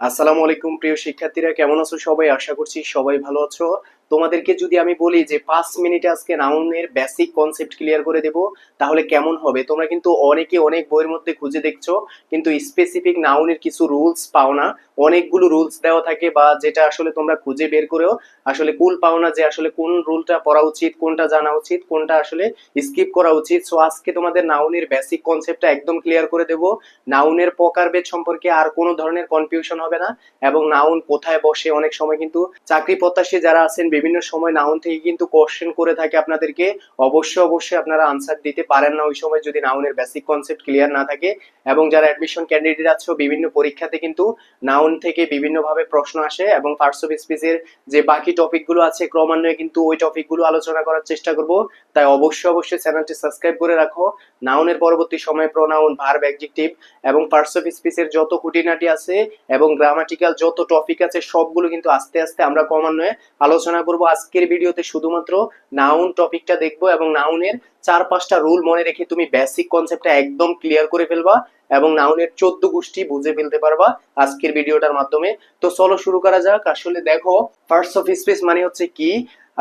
আসসালামু আলাইকুম প্রিয় শিক্ষার্থীরা কেমন আছো সবাই? আশা করছি সবাই ভালো আছো। তোমাদেরকে যদি আমি বলি যে পাঁচ মিনিটে আজকে নাউনের বেসিক কনসেপ্ট ক্লিয়ার করে দেব, তাহলে কেমন হবে? তোমরা কিন্তু অনেকে অনেক বইয়ের মধ্যে খুঁজে দেখছ, কিন্তু স্পেসিফিক নাউনের কিছু রুলস পাও না। অনেকগুলো রুলস দেওয়া থাকে বা যেটা আসলে তোমরা খুঁজে বের করেও আসলে কুল পাও না যে আসলে কোন রুলটা পড়া উচিত, কোনটা জানা উচিত, কোনটা আসলে স্কিপ করা উচিত। সো আজকে তোমাদের নাউনের বেসিক কনসেপ্টটা একদম ক্লিয়ার করে দেব। নাউনের প্রকারভেদ সম্পর্কে আর কোনো ধরনের কনফিউশন হবে না এবং নাউন কোথায় বসে অনেক সময় কিন্তু চাকরি প্রত্যাশী যারা আছেন বিভিন্ন সময় নাউন থেকে কিন্তু কোশ্চেন করে থাকে আপনাদেরকে। অবশ্যই অবশ্যই আপনারা আনসার দিতে পারেন না ওই সময় যদি নাউনের বেসিক কনসেপ্ট ক্লিয়ার না থাকে। এবং যারা অ্যাডমিশন ক্যান্ডিডেট আছো, বিভিন্ন পরীক্ষাতে কিন্তু নাউন থেকে বিভিন্নভাবে প্রশ্ন আসে এবং পার্টস অফ স্পিচের যে বাকি টপিকগুলো আছে, ক্রমান্বয়ে কিন্তু ওই টপিকগুলো আলোচনা করার চেষ্টা করব। তাই অবশ্যই অবশ্যই চ্যানেলটি সাবস্ক্রাইব করে রাখো। নাউনের পরবর্তী সময় প্রোনাউন ভার্ব অ্যাডজেক্টিভ এবং পার্টস অফ স্পিচের যত খুঁটিনাটি আছে এবং গ্রামাটিক্যাল যত টপিক আছে, সবগুলো কিন্তু আস্তে আস্তে আমরা ক্রমান্বয়ে আলোচনা করব আজকের ভিডিওতে শুধুমাত্র নাউন টপিকটা দেখব এবং নাউনের চার পাঁচটা রুল মনে রেখে তুমি বেসিক কনসেপ্টটা একদম ক্লিয়ার করে ফেলবা এবং নাউনের চোদ্দ গোষ্ঠী বুঝে ফেলতে পারবা আজকের ভিডিওটার মাধ্যমে। তো চলো শুরু করা যাক। আসলে দেখো পার্টস অফ স্পেস মানে হচ্ছে কি?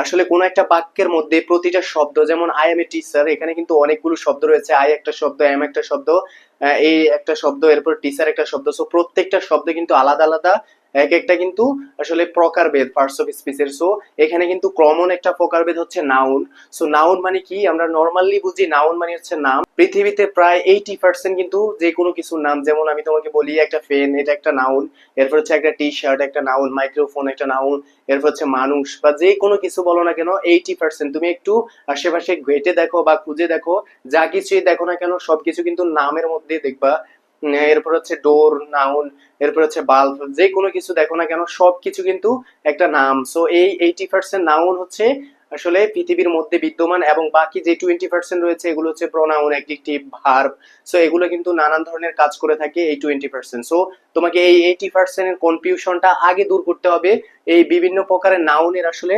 আসলে কোন একটা বাক্যের মধ্যে প্রতিটা শব্দ, যেমন আই এম এ টিচার এখানে কিন্তু অনেকগুলো শব্দ রয়েছে। আই একটা শব্দ এম একটা শব্দ এই একটা শব্দ, এরপর টিচার একটা শব্দ। সো প্রত্যেকটা শব্দ কিন্তু আলাদা আলাদা। এক একটা কিন্তু আসলে প্রকারভেদ পার্টস অফ স্পিচের সো এখানে কিন্তু কমন একটা প্রকারভেদ হচ্ছে নাউন সো নাউন মানে কি? আমরা নর্মালি বুঝি নাউন মানে হচ্ছে নাম। পৃথিবীতে প্রায় এইটি পার্সেন্ট কিন্তু যে কোনো কিছুর নাম। যেমন আমি তোমাকে বলি, একটা ফেন এটা একটা নাউন এরপর হচ্ছে একটা টি শার্ট একটা নাউন মাইক্রোফোন একটা নাউন এরপর হচ্ছে মানুষ। বা যে কোনো কিছু বলো না কেন এইটি পার্সেন্ট তুমি একটু আশেপাশে ঘেটে দেখো বা খুঁজে দেখো। যা কিছুই দেখো না কেন, সবকিছু কিন্তু নামের মধ্যে দেখবা। এরপর হচ্ছে ডোর নাউন এরপর হচ্ছে বাল্ব যে কোনো কিছু দেখো না কেন, সবকিছু কিন্তু একটা নাম। সো এই এইটি পার্সেন্ট নাউন হচ্ছে আসলে পৃথিবীর মধ্যে বিদ্যমান এবং বাকি যে টোয়েন্টি পার্সেন্ট রয়েছে, এগুলো হচ্ছে প্রোনাউন অ্যাডজেক্টিভ ভার্ব সো এগুলো কিন্তু নানান ধরনের কাজ করে থাকে এই টোয়েন্টি পার্সেন্ট সো তোমাকে এই এইটি পার্সেন্টের কনফিউশনটা আগে দূর করতে হবে। এই বিভিন্ন প্রকারের নাউনের আসলে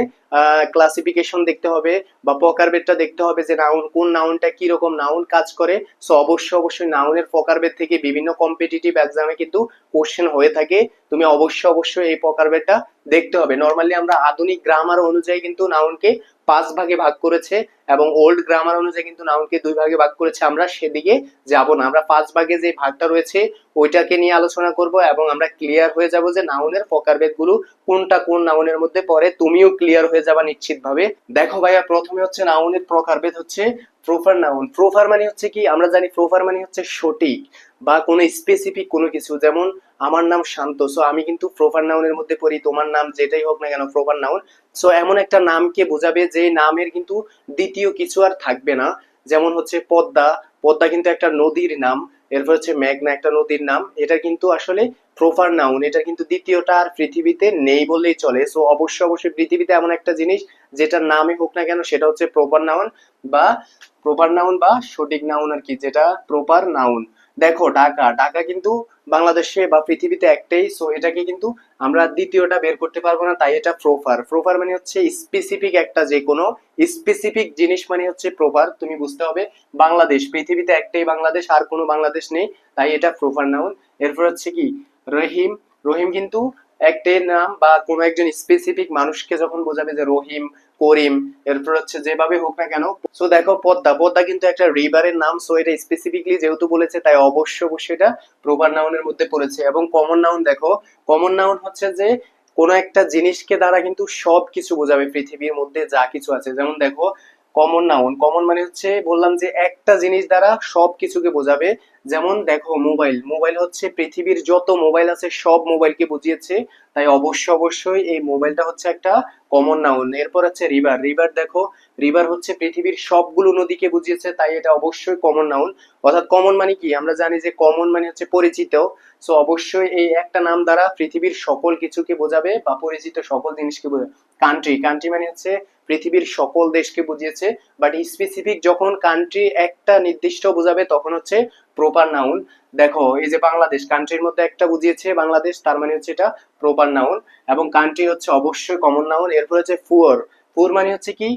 ক্লাসিফিকেশন দেখতে হবে বা প্রকারভেদটা দেখতে হবে যে নাউন কোন নাউনটা কি রকম নাউন কাজ করে। সো অবশ্যই অবশ্যই নাউনের প্রকারভেদ থেকে বিভিন্ন কম্পিটিটিভ এক্সামে কিন্তু কোশ্চেন হয়ে থাকে। তুমি অবশ্যই অবশ্যই এই প্রকারভেদটা দেখতে হবে। নর্মালি আমরা আধুনিক গ্রামার অনুযায়ী কিন্তু নাউনকে পাঁচ ভাগে ভাগ করেছে এবং ওল্ড গ্রামার অনুযায়ী কিন্তু নাউনকে দুই ভাগে ভাগ করেছে। আমরা সেদিকে যাব না। আমরা পাঁচ ভাগে যে ভাগটা রয়েছে, ওইটাকে নিয়ে আলোচনা করব এবং আমরা ক্লিয়ার হয়ে যাব যে নাউনের প্রকারভেদগুলো কোনটা কোন নাউনের মধ্যে পড়ে। তুমিও ক্লিয়ার হয়ে যাবা নিশ্চিত ভাবে দেখো ভাইয়া, প্রথমে হচ্ছে নাউনের প্রকারভেদ হচ্ছে প্রোফার নাউন প্রোফার মানে হচ্ছে কি? আমরা জানি প্রোফার মানে হচ্ছে সঠিক বা কোনো স্পেসিফিক কোনো কিছু। যেমন আমার নাম শান্ত সো আমি কিন্তু প্রোফার নাউনের মধ্যে পড়ি, তোমার নাম যেটাই হোক না কেন প্রোফার নাউন সো এমন একটা নামকে বোঝাবে যে নামের কিন্তু দ্বিতীয় কিছু আর থাকবে না। যেমন হচ্ছে পদ্মা পদ্মা কিন্তু একটা নদীর নাম, এরপর হচ্ছে মেঘনা একটা নদীর নাম। এটা কিন্তু আসলে প্রপার নাউন এটা কিন্তু দ্বিতীয়টা আর পৃথিবীতে নেই বললেই চলে। সো অবশ্যই অবশ্যই পৃথিবীতে এমন একটা জিনিস, যেটার নামই হোক না কেন, সেটা হচ্ছে প্রপার নাউন বা প্রপার নাউন বা সঠিক নাউন আর কি, যেটা প্রপার নাউন দেখো, ঢাকা। ঢাকা কিন্তু বাংলাদেশে বা পৃথিবীতে একটাই সো এটাকে কিন্তু আমরা দ্বিতীয়টা বের করতে পারব না, তাই এটা প্রোফার প্রোফার মানে হচ্ছে স্পেসিফিক একটা যে কোনো স্পেসিফিক জিনিস মানে হচ্ছে প্রোফার তুমি বুঝতে হবে। বাংলাদেশ, পৃথিবীতে একটাই বাংলাদেশ, আর কোনো বাংলাদেশ নেই, তাই এটা প্রোফার নাউন এরপর হচ্ছে কি? রহিম। রহিম কিন্তু একটাই নাম বা কোনো একজন স্পেসিফিক মানুষকে যখন বোঝাবে যে রহিম, করিম, এরপর হচ্ছে যেভাবে হোক না কেন সো দেখো পদ্মা পদ্মা কিন্তু একটা রিভারের নাম সো এটা স্পেসিফিকলি যেহেতু বলেছে, তাই অবশ্য অবশ্যই এটা প্রপার নাউনের মধ্যে পড়েছে। এবং কমন নাউন দেখো কমন নাউন হচ্ছে যে কোনো একটা জিনিসকে দ্বারা কিন্তু সব কিছু বোঝাবে, পৃথিবীর মধ্যে যা কিছু আছে। যেমন দেখো কমন নাউন কমন মানে হচ্ছে বললাম যে একটা জিনিস দ্বারা সব কিছুকে বোঝাবে। যেমন দেখো মোবাইল মোবাইল হচ্ছে পৃথিবীর যত মোবাইল আছে সব মোবাইলকে বুঝিয়েছে। তাই অবশ্যই অবশ্যই এই মোবাইলটা হচ্ছে একটা কমন নাউন এরপর হচ্ছে রিভার রিভার দেখো রিভার হচ্ছে পৃথিবীর সবগুলো নদীকে বুঝিয়েছে, তাই এটা অবশ্যই কমন নাউন অর্থাৎ কমন মানে কি? আমরা জানি যে কমন মানে হচ্ছে পরিচিত। সো অবশ্যই এই একটা নাম দ্বারা পৃথিবীর সকল কিছুকে বোঝাবে বা পরিচিত সকল জিনিসকে বোঝাবে। কান্ট্রি কান্ট্রি মানে হচ্ছে পৃথিবীর সকল দেশকে বুঝিয়েছে বাট স্পেসিফিক যখন কান্ট্রি একটা নির্দিষ্ট বোঝাবে তখন হচ্ছে প্রপার নাউন দেখো, এই যে বাংলাদেশ কান্ট্রির মধ্যে একটা বুঝিয়েছে বাংলাদেশ, তার মানে হচ্ছে এটা প্রপার নাউন এবং কান্ট্রি হচ্ছে অবশ্যই কমন নাউন এরপর হচ্ছে ফুয়ার ফুয়ার মানে হচ্ছে কি?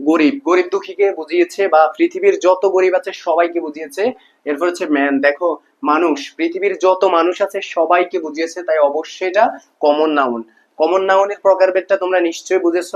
গরিব। গরিব দুঃখীকে বুঝিয়েছে বা পৃথিবীর যত গরিব আছে সবাইকে বুঝিয়েছে, এরপর হচ্ছে ম্যান দেখো, মানুষ, পৃথিবীর যত মানুষ আছে সবাইকে বুঝিয়েছে, তাই অবশ্যই এটা কমন নাউন কমন নাউনের প্রকারভেদটা তোমরা নিশ্চয়ই বুঝেছ।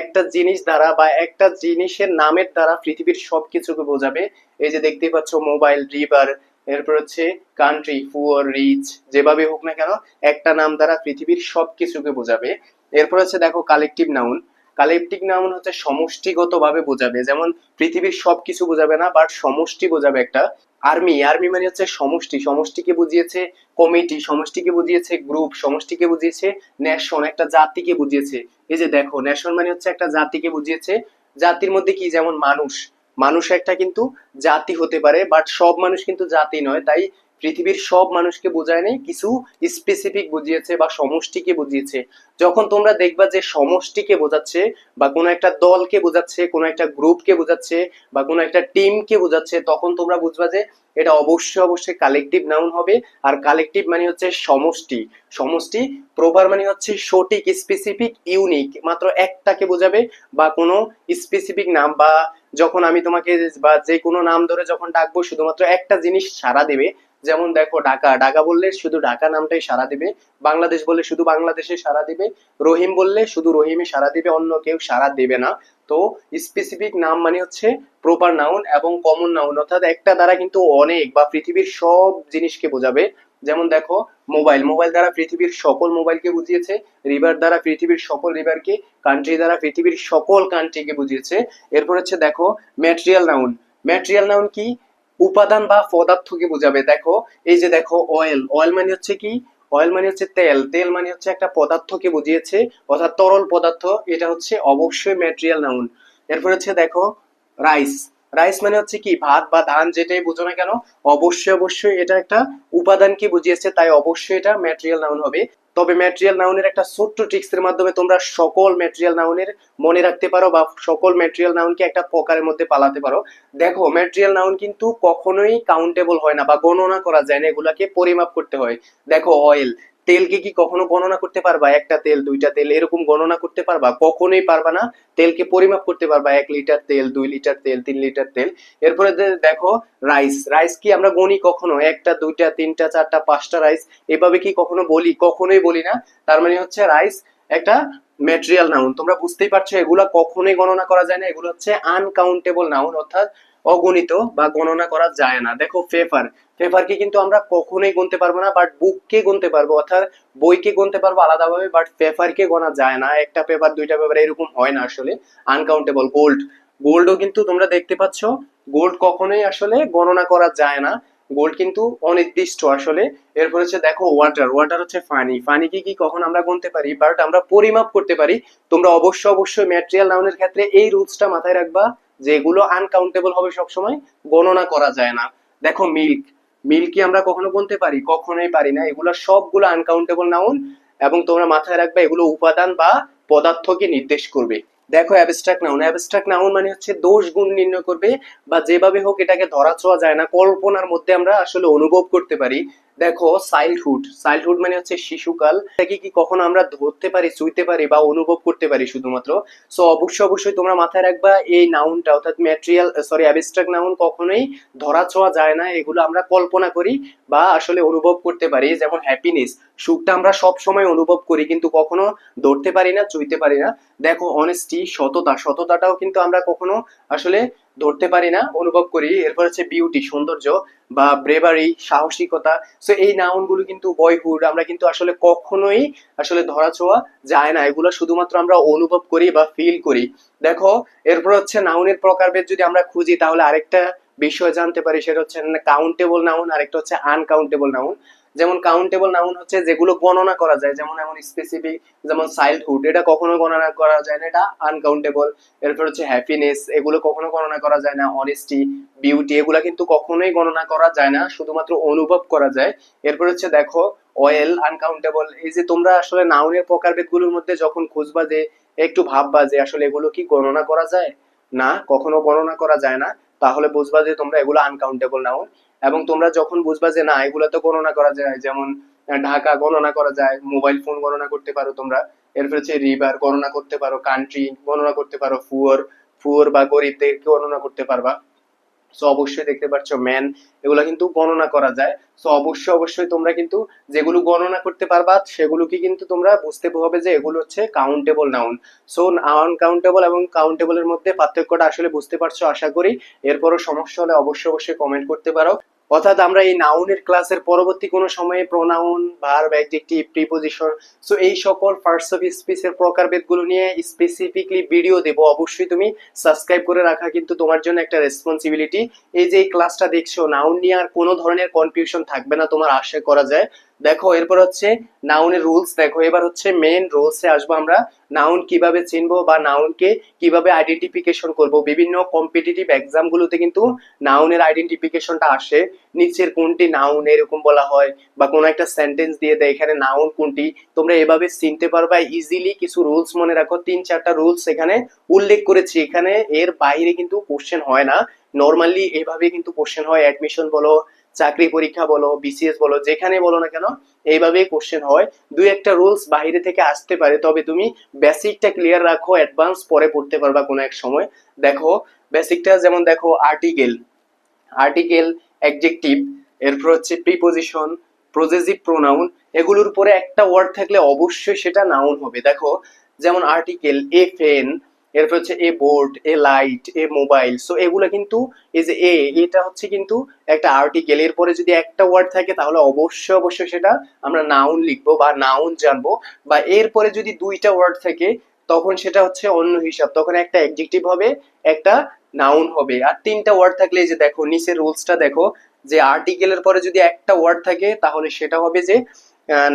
একটা জিনিস দ্বারা বা একটা জিনিসের নামের দ্বারা পৃথিবীর সবকিছুকে বোঝাবে। এই যে দেখতে পাচ্ছ মোবাইল রিভার এরপর হচ্ছে কান্ট্রি পুয়ার রিচ যেভাবে হোক না কেন, একটা নাম দ্বারা পৃথিবীর সবকিছুকে বোঝাবে। এরপর হচ্ছে দেখো কালেকটিভ নাউন কালেকটিভ নাউন হচ্ছে সমষ্টিগত ভাবে বোঝাবে। যেমন পৃথিবীর সবকিছু বোঝাবে না বাট সমষ্টি বোঝাবে একটা। আর্মি আর্মি মানে হচ্ছে সমষ্টি। সমষ্টিকে বুঝিয়েছে কমিটি সমষ্টিকে বুঝিয়েছে গ্রুপ সমষ্টিকে বুঝিয়েছে ন্যাশন একটা জাতিকে বুঝিয়েছে। এই যে দেখো ন্যাশন মানে হচ্ছে একটা জাতিকে বুঝিয়েছে। জাতির মধ্যে কি? যেমন মানুষ। মানুষ একটা কিন্তু জাতি হতে পারে বাট সব মানুষ কিন্তু জাতি নয়। তাই পৃথিবীর সব মানুষকে বোঝায় নেই, কিছু স্পেসিফিক বুঝিয়েছে বা সমষ্টিকে বুঝিয়েছে। যখন তোমরা দেখবা যে সমষ্টিকে বোঝাচ্ছে বা কোনো একটা দলকে বোঝাচ্ছে, কোনো একটা গ্রুপকে বোঝাচ্ছে বা কোনো একটা টিমকে বোঝাচ্ছে, তখন তোমরা বুঝবা যে এটা অবশ্যই অবশ্যই কালেকটিভ নাউন হবে। আর কালেকটিভ মানে হচ্ছে সমষ্টি। সমষ্টি প্রপার মানে হচ্ছে সঠিক স্পেসিফিক ইউনিক মাত্র একটাকে বোঝাবে বা কোনো স্পেসিফিক নাম বা যখন আমি তোমাকে বা যে কোনো নাম ধরে যখন ডাকবো, শুধুমাত্র একটা জিনিস সারা দেবে যেমন দেখো ঢাকা ঢাকা বললে শুধু ঢাকা নামটাই সারা দিবে, বাংলাদেশ বললে শুধু বাংলাদেশে সারা দিবে, রহিম বললে শুধু রহিমে সারা দিবে, অন্য কেউ সারা দেবে না। তো স্পেসিফিক নাম মানে হচ্ছে প্রপার নাউন এবং কমন নাউন অর্থাৎ একটা দ্বারা কিন্তু অনেক বা পৃথিবীর সব জিনিসকে বোঝাবে। যেমন দেখো মোবাইল মোবাইল দ্বারা পৃথিবীর সকল মোবাইলকে বুঝিয়েছে রিভার দ্বারা পৃথিবীর সকল রিভারকে কান্ট্রি দ্বারা পৃথিবীর সকল কান্ট্রিকে বুঝিয়েছে। এরপর হচ্ছে দেখো ম্যাটেরিয়াল নাউন ম্যাটেরিয়াল নাউন কি? উপাদান বা পদার্থকে বোঝাবে। দেখো, এই যে দেখো অয়েল অয়েল মানে হচ্ছে কি? অয়েল মানে হচ্ছে তেল। তেল মানে হচ্ছে একটা পদার্থকে বুঝিয়েছে, অর্থাৎ তরল পদার্থ। এটা হচ্ছে অবশ্যই ম্যাটেরিয়াল নাউন এরপর হচ্ছে দেখো রাইস রাইস মানে হচ্ছে কি? ভাত বা ধান, যেটাই বুঝো না কেন, অবশ্যই অবশ্যই এটা একটা উপাদানকে বুঝিয়েছে, তাই অবশ্যই এটা ম্যাটেরিয়াল নাউন হবে। তবে ম্যাটেরিয়াল নাউনের একটা ছোট্ট ট্রিক্সের মাধ্যমে তোমরা সকল ম্যাটেরিয়াল নাউনের মনে রাখতে পারো বা সকল ম্যাটেরিয়াল নাউনকে একটা প্রকারের মধ্যে পালাতে পারো। দেখো ম্যাটেরিয়াল নাউন কিন্তু কখনোই কাউন্টেবল হয় না বা গণনা করা যায় না, এগুলাকে পরিমাপ করতে হয়। দেখো অয়েল তেলকে কি কখনো গণনা করতে পারবা? একটা তেল, দুইটা তেল, এরকম গণনা করতে পারবা? কখনোই পারবা না। তেলকে পরিমাপ করতে পারবা। এক লিটার তেল, দুই লিটার তেল, তিন লিটার তেল। এরপরে দেখো, রাইস। রাইস কি আমরা গণি কখনো? একটা, দুইটা, তিনটা, চারটা, পাঁচটা রাইস? এভাবে কি কখনো বলি? কখনোই বলি না। তার মানে হচ্ছে রাইস একটা ম্যাটেরিয়াল নাউন। তোমরা বুঝতেই পারছ, এগুলা কখনোই গণনা করা যায় না। এগুলো হচ্ছে আনকাউন্টেবল নাউন, অর্থাৎ অগণিত বা গণনা করা যায় না। দেখো পেপার পেপারকে কিন্তু আমরা কখনোই গুনতে পারব না বাট বুককে গুনতে পারব, অর্থাৎ বইকে গুনতে পারব আলাদাভাবে বাট পেপারকে গোনা যায় না। একটা পেপার দুইটা পেপার এরকম হয় না আসলে আনকাউন্টেবল গোল্ড গোল্ডও কিন্তু তোমরা দেখতে পাচ্ছ গোল্ড কখনোই আসলে গণনা করা যায় না। গোল্ড কিন্তু অনির্দিষ্ট আসলে। এরপর হচ্ছে দেখো ওয়াটার ওয়াটার হচ্ছে পানি পানিকে কি কখন আমরা গুনতে পারি? বাট আমরা পরিমাপ করতে পারি। তোমরা অবশ্যই অবশ্যই ম্যাটেরিয়াল নাউনের ক্ষেত্রে এই রুলসটা মাথায় রাখবা। যে এগুলো আনকাউন্টেবল হবে সবসময়, গণনা করা যায় না। দেখো মিল্ক মিল্ক আমরা কখনো গুনতে পারি? কখনোই পারি না। এগুলো সবগুলো আনকাউন্টেবল নাউন এবং তোমরা মাথায় রাখবে, এগুলো উপাদান বা পদার্থকে নির্দেশ করবে। দেখো অ্যাবস্ট্রাক্ট নাউন অ্যাবস্ট্রাক্ট নাউন মানে হচ্ছে দোষ গুণ নির্ণয় করবে বা যেভাবে হোক এটাকে ধরা ছোঁয়া যায় না। কল্পনার মধ্যে আমরা আসলে অনুভব করতে পারি দেখো চাইল্ডহুড চাইল্ডহুড মানে হচ্ছে শিশুকাল। এটাকে কি কখনো আমরা ধরতে পারি, চুইতে পারি বা অনুভব করতে পারি শুধুমাত্র? সো অবশ্যই অবশ্যই তোমরা মাথায় রাখবা, এই নাউনটা অর্থাৎ ম্যাটেরিয়াল সরি অ্যাবস্ট্রাক্ট নাউন কখনোই ধরা ছোঁয়া যায় না। এগুলো আমরা কল্পনা করি বা আসলে অনুভব করতে পারি, যেমন হ্যাপিনেস সুখটা আমরা সব সময় অনুভব করি, কিন্তু কখনো ধরতে পারি না, চুইতে পারি না। দেখো অনেস্টি সততা। সততাটাও কিন্তু আমরা কখনো আসলে ধরতে পারি না, অনুভব করি। এরপর হচ্ছে বিউটি সৌন্দর্য বা ব্রেভারি সাহসিকতা। সো এই নাউনগুলো কিন্তু বয়হুড আমরা কিন্তু আসলে কখনোই আসলে ধরা ছোঁয়া যায় না। এগুলো শুধুমাত্র আমরা অনুভব করি বা ফিল করি। দেখো, এরপর হচ্ছে নাউনের প্রকারভেদ যদি আমরা খুঁজি, তাহলে আরেকটা বিষয় জানতে পারি, সেটা হচ্ছে কাউন্টেবল নাউন আরেকটা হচ্ছে আনকাউন্টেবল নাউন যেমন কাউন্টেবল নাউন হচ্ছে যেগুলো গণনা করা যায়, যেমন এমন স্পেসিফিক যেমন চাইল্ডহুড এটা কখনো গণনা করা যায় না, এটা আনকাউন্টেবল এরপর হচ্ছে হ্যাপিনেস এগুলো কখনো গণনা করা যায় না অনেস্টি বিউটি এগুলো কিন্তু কখনোই গণনা করা যায় না, শুধুমাত্র অনুভব করা যায়। এরপর হচ্ছে দেখো অয়েল আনকাউন্টেবল এই যে তোমরা আসলে নাউনের প্রকারভেদগুলোর মধ্যে যখন খুঁজবা যে একটু ভাববা যে আসলে এগুলো কি গণনা করা যায়? না, কখনো গণনা করা যায় না। তাহলে বুঝবা যে তোমরা এগুলো আনকাউন্টেবল নাউন এবং তোমরা যখন বুঝবা যে না, এগুলো তো গণনা করা যায়, যেমন ঢাকা গণনা করা যায় মোবাইল ফোন গণনা করতে পারো তোমরা, এরপর হচ্ছে রিভার গণনা করতে পারো কান্ট্রি গণনা করতে পারো ফুয়ার পুয়ার বা গরিবদেরকে গণনা করতে পারবা। সো অবশ্যই দেখতে পাচ্ছ ম্যান এগুলো কিন্তু গণনা করা যায়। সো অবশ্যই অবশ্যই তোমরা কিন্তু যেগুলো গণনা করতে পারবা, সেগুলোকে কিন্তু তোমরা বুঝতে হবে যে এগুলো হচ্ছে কাউন্টেবল নাউন সো আনকাউন্টেবল এবং কাউন্টেবলের মধ্যে পার্থক্যটা আসলে বুঝতে পারছ, আশা করি। এরপরও সমস্যা হলে অবশ্যই অবশ্যই কমেন্ট করতে পারো। অর্থাৎ আমরা এই নাউনের ক্লাসের পরবর্তী কোনো সময়ে pronoun verb adjective preposition so এই সকল পার্টস অফ স্পিচের প্রকারভেদগুলো নিয়ে স্পেসিফিকলি ভিডিও দেব। অবশ্যই তুমি সাবস্ক্রাইব করে রাখা কিন্তু তোমার জন্য একটা রেসপন্সিবিলিটি এই যে এই ক্লাসটা দেখছ নাউন নিয়ে আর কোনো ধরনের কনফিউশন থাকবে না তোমার আশা করা যায়। দেখো, এরপর হচ্ছে নাউনের রুলস দেখো, এবার হচ্ছে মেন রুলসে আসব আমরা। নাউন কীভাবে চিনবো বা নাউনকে কীভাবে আইডেন্টিফিকেশন করব? বিভিন্ন কম্পিটিটিভ এক্সামগুলোতে কিন্তু নাউনের আইডেন্টিফিকেশনটা আসে। নিচের কোনটি নাউন এরকম বলা হয় বা কোনো একটা সেন্টেন্স দিয়ে দেয়, এখানে নাউন কোনটি? তোমরা এভাবে চিনতে পারবা। ইজিলি কিছু রুলস মনে রাখো। তিন, চারটা রুলস এখানে উল্লেখ করেছি। এখানে এর বাইরে কিন্তু কোশ্চেন হয় না। নর্মালি এভাবে কিন্তু কোশ্চেন হয়। অ্যাডমিশন বলো চাকরি পরীক্ষা বলো বিসিএস বলো যেখানে বলো না কেন, এইভাবেই কোশ্চেন হয়। দুই একটা রুলস বাইরে থেকে আসতে পারে, তবে তুমি বেসিকটা ক্লিয়ার রাখো অ্যাডভান্স পরে পড়তে পারবা কোনো এক সময়। দেখো বেসিকটা যেমন দেখো আর্টিকেল আর্টিকেল অ্যাডজেক্টিভ এরপর হচ্ছে প্রিপোজিশন প্রজেসিভ প্রোনাউন এগুলোর উপরে একটা ওয়ার্ড থাকলে অবশ্যই সেটা নাউন হবে। দেখো, যেমন আর্টিকেল এফ ফেন এরপর হচ্ছে a board, a light, a mobile. So এগুলো কিন্তু এই যে এ, এটা হচ্ছে কিন্তু একটা আর্টিকেল এর পরে যদি একটা ওয়ার্ড থাকে, তাহলে অবশ্যই অবশ্যই সেটা আমরা নাউন লিখব বা নাউন জানব। বা এরপরে যদি দুইটা ওয়ার্ড থাকে, তখন সেটা হচ্ছে অন্য হিসাব। তখন একটা অ্যাডজেক্টিভ হবে, একটা নাউন হবে। আর তিনটা ওয়ার্ড থাকলে এই যে দেখো, নিচের রুলসটা দেখো, যে আর্টিকেলের পরে যদি একটা ওয়ার্ড থাকে, তাহলে সেটা হবে যে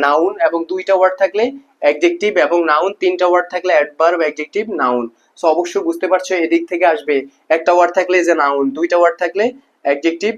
নাউন এবং দুইটা ওয়ার্ড থাকলে অ্যাডজেক্টিভ এবং নাউন তিনটা ওয়ার্ড থাকলে অ্যাডভার্ব অ্যাডজেক্টিভ নাউন সো অবশ্যই বুঝতে পারছ, এদিক থেকে আসবে। একটা ওয়ার্ড থাকলে যে নাউন দুইটা ওয়ার্ড থাকলে অ্যাডজেক্টিভ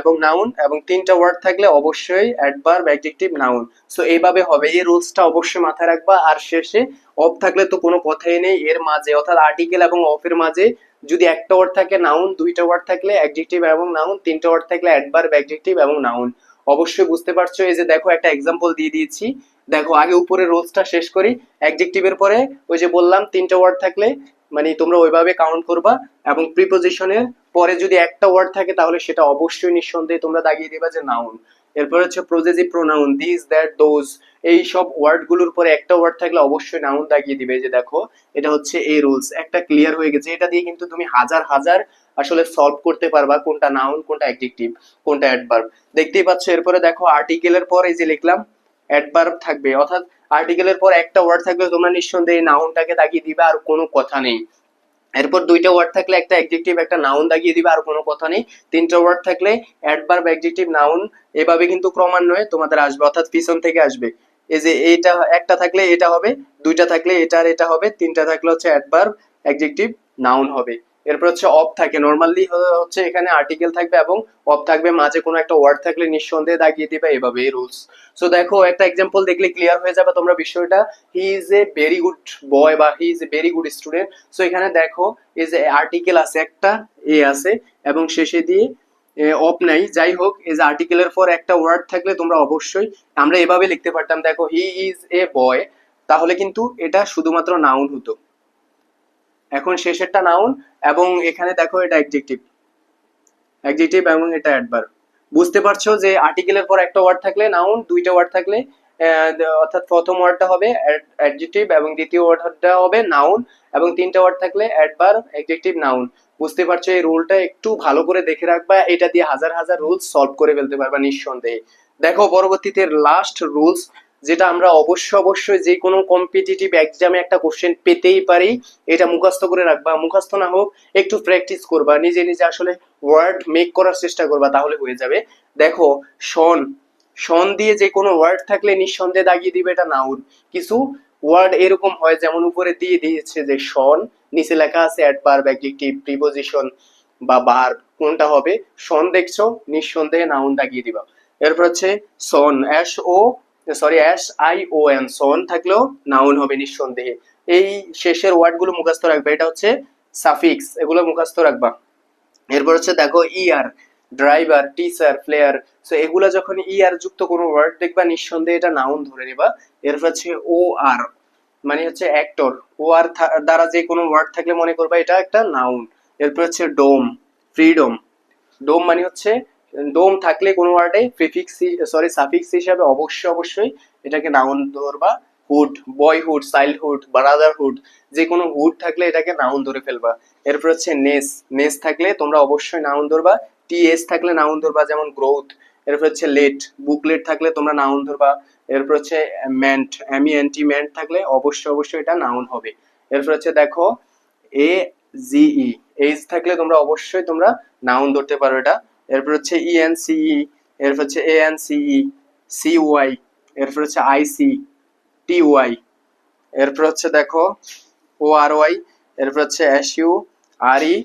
এবং নাউন এবং তিনটা ওয়ার্ড থাকলে অবশ্যই অ্যাডভার্ব অ্যাডজেক্টিভ নাউন সো এইভাবে হবে। এই রুলসটা অবশ্যই মাথায় রাখবা। আর শেষে অফ থাকলে তো কোনো কথাই নেই। এর মাঝে, অর্থাৎ আর্টিকেল এবং অফের মাঝে যদি একটা ওয়ার্ড থাকে নাউন দুইটা ওয়ার্ড থাকলে অ্যাডজেক্টিভ এবং নাউন তিনটা ওয়ার্ড থাকলে অ্যাডভার্ব অ্যাডজেক্টিভ এবং নাউন অবশ্যই বুঝতে পারছ। এই যে দেখো একটা এক্সাম্পল দিয়ে দিয়েছি। দেখো, আগে উপরে রোলসটা শেষ করি। অ্যাডজেক্টিভের পরে ওই যে বললাম, তিনটা ওয়ার্ড থাকলে মানে তোমরা ওইভাবে কাউন্ট করবা এবং প্রিপোজিশনের পরে যদি একটা ওয়ার্ড থাকে, তাহলে সেটা অবশ্যই নিঃসন্দেহে তোমরা দাগিয়ে দেবা যে নাউন এরপর হচ্ছে possessive pronoun this that those এই সব ওয়ার্ডগুলোর পরে একটা ওয়ার্ড থাকলে অবশ্যই নাউন দাগিয়ে দিবে। যে দেখো, এটা হচ্ছে এই রুলস একটা ক্লিয়ার হয়ে গেছে। এটা দিয়ে কিন্তু তুমি হাজার হাজার আসলে সলভ করতে পারবা কোনটা নাউন কোনটা অ্যাডজেক্টিভ কোনটা অ্যাডভার্ব দেখতেই পাচ্ছ, এরপরে দেখো আর্টিকেলের পর এই যে লিখলাম অ্যাডভার্ব থাকবে। অর্থাৎ আর্টিকেলের পর একটা ওয়ার্ড থাকবে তোমরা নিঃসন্দেহে নাউনটাকে দাগিয়ে দিবে, আর কোনো কথা নেই। এরপর দুইটা ওয়ার্ড থাকলে একটা অ্যাডজেক্টিভ একটা নাউন দাগিয়ে দিবে, আর কোনো কথা নেই। তিনটা ওয়ার্ড থাকলে অ্যাডভার্ব অ্যাডজেক্টিভ নাউন এভাবে কিন্তু ক্রমান্বয়ে তোমাদের আসবে, অর্থাৎ পিছন থেকে আসবে। এই যে এইটা, একটা থাকলে এটা হবে, দুইটা থাকলে এটা আর এটা হবে, তিনটা থাকলে হচ্ছে অ্যাডভার্ব অ্যাডজেক্টিভ নাউন হবে। এরপর হচ্ছে অফ থাকে। নর্মালি হচ্ছে এখানে আর্টিকেল থাকবে এবং অফ থাকবে, মাঝে কোনো একটা ওয়ার্ড থাকলে নিঃসন্দেহে দাগিয়ে দিবে এভাবে রুলস সো দেখো, একটা এক্সাম্পল দেখলে ক্লিয়ার হয়ে যাবে তোমরা বিষয়টা। He is a very good boy বা he is a very good student so এখানে দেখো, এই যে আর্টিকেল আছে, একটা এ আছে, এবং শেষে দিয়ে অফ নাই। যাই হোক, এই যে আর্টিকেলের পর একটা ওয়ার্ড থাকলে তোমরা অবশ্যই, আমরা এভাবে লিখতে পারতাম। দেখো হি ইজ এ বয় তাহলে কিন্তু এটা শুধুমাত্র নাউন হতো। এখন শেষেরটা নাউন এবং এখানে দেখো এটা অ্যাডজেক্টিভ অ্যাডজেক্টিভ এবং এটা অ্যাডভার্ব বুঝতে পারছ যে আর্টিকেলের পর একটা ওয়ার্ড থাকলে নাউন দুইটা ওয়ার্ড থাকলে অর্থাৎ প্রথম ওয়ার্ডটা হবে অ্যাডজেক্টিভ এবং দ্বিতীয় ওয়ার্ডটা হবে নাউন এবং তিনটা ওয়ার্ড থাকলে অ্যাডভার্ব অ্যাডজেক্টিভ নাউন বুঝতে পারছ এই রুলটা একটু ভালো করে দেখে রাখবা, এটা দিয়ে হাজার হাজার রুলস সলভ করে ফেলতে পারবা নিঃসন্দেহে। দেখো পরবর্তীতে লাস্ট রুলস যেটা আমরা অবশ্যই অবশ্যই যে কোনো কম্পিটিটিভ এক্সামে একটা কোশ্চেন পেতেই পারি, এটা মুখস্থ করে রাখবা। মুখস্থ না হোক, একটু প্র্যাকটিস করবা। নিজে নিজে আসলে ওয়ার্ড মেক করার চেষ্টা করবা, তাহলে হয়ে যাবে। দেখো শন শন দিয়ে যে কোনো ওয়ার্ড থাকলে নিঃসন্দেহে দাগিয়ে দিবে এটা নাউন কিছু ওয়ার্ড এরকম হয়, যেমন উপরে দিয়ে দিয়েছে যে শন নিচে লেখা আছে অ্যাডভার্ব অ্যাডজেক্টিভ প্রিপোজিশন বা বার কোনটা হবে? শন দেখছ, নিঃসন্দেহে নাউন দাগিয়ে দিবা। এরপর হচ্ছে son S O sorry S I O N son থাকলেও নাউন হবে নিঃসন্দেহে। এই শেষের ওয়ার্ডগুলো মুখস্থ রাখবে, এটা হচ্ছে সাফিক্স এগুলো মুখস্থ রাখবা। এরপর হচ্ছে দেখো er driver teacher player so এগুলা যখন ইয়ার যুক্ত কোনো ওয়ার্ড দেখবা নিঃসন্দেহে এটা নাউন ধরে নেবা। এরপর হচ্ছে ও আর মানে হচ্ছে অ্যাক্টর ও আর দ্বারা যে কোনো ওয়ার্ড থাকলে মনে করবা এটা একটা নাউন এরপর হচ্ছে ডোম ফ্রিডম ডোম মানে হচ্ছে ডোম থাকলে কোনো ওয়ার্ডে প্রিফিক্স সরি সাফিক্স হিসাবে অবশ্যই অবশ্যই এটাকে নাউন ধরবা হুড বয়হুড চাইল্ডহুড ব্রাদারহুড যে কোনো হুড থাকলে এটাকে নাউন ধরে ফেলবা। এরপর হচ্ছে নেস নেস থাকলে তোমরা অবশ্যই নাউন ধরবা টিএস থাকলে নাউন ধরবা যেমন গ্রোথ এরপর হচ্ছে লেট বুকলেট থাকলে তোমরা নাউন ধরবা এরপর হচ্ছে ম্যান্ট অ্যামি অ্যান্টি ম্যান্ট থাকলে অবশ্যই অবশ্যই এটা নাউন হবে। এরপর হচ্ছে দেখো এ জিই এইচ থাকলে তোমরা অবশ্যই তোমরা নাউন ধরতে পারো এটা। এরপর হচ্ছে ই এন সিই এরপর হচ্ছে A N C E C Y এরপর হচ্ছে আই সি টি ওয়াই এরপর হচ্ছে দেখো ও আর ওয়াই এরপর হচ্ছে এস ইউ আর ই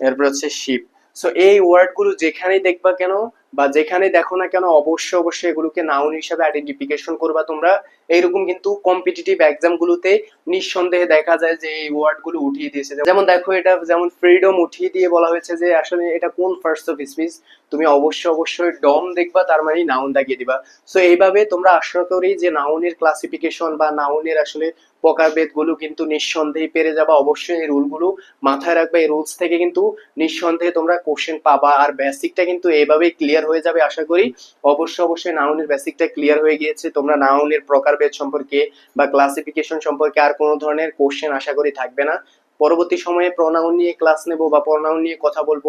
এরপর হচ্ছে শিপ সো এই ওয়ার্ডগুলো যেখানেই দেখবা কেন বা যেখানে দেখো না কেন, অবশ্যই অবশ্যই এগুলোকে নাউন হিসাবে আইডেন্টিফিকেশন করবা তোমরা। এইরকম কিন্তু কম্পিটিটিভ এক্সাম গুলোতে নিঃসন্দেহে দেখা যায় যে এই ওয়ার্ডগুলো উঠিয়ে দিয়েছে। যেমন দেখো এটা যেমন ফ্রিডম উঠিয়ে দিয়ে বলা হয়েছে যে আসলে এটা কোন ফার্স্ট অফ স্পিচ তুমি অবশ্যই অবশ্যই ডম দেখবা, তার মানে নাউন দাগিয়ে দিবা। সো এইভাবে তোমরা আশা করি যে নাউনের ক্লাসিফিকেশন বা নাউনের আসলে প্রকারভেদগুলো কিন্তু নিঃসন্দেহে পেরে যাবা। অবশ্যই এই রুলগুলো মাথায় রাখবে। এই রুলস থেকে কিন্তু নিঃসন্দেহে তোমরা কোশ্চেন পাবা। আর বেসিকটা কিন্তু এইভাবেই ক্লিয়ার হয়ে যাবে আশা করি। অবশ্যই অবশ্যই নাউনের বেসিকটা ক্লিয়ার হয়ে গিয়েছে। তোমরা নাউনের প্রকারভেদ সম্পর্কে বা ক্লাসিফিকেশন সম্পর্কে আর কোনো ধরনের কোশ্চেন আশা করি থাকবে না। পরবর্তী সময়ে প্রনাউন নিয়ে ক্লাস নেব বা প্রনাউন নিয়ে কথা বলব।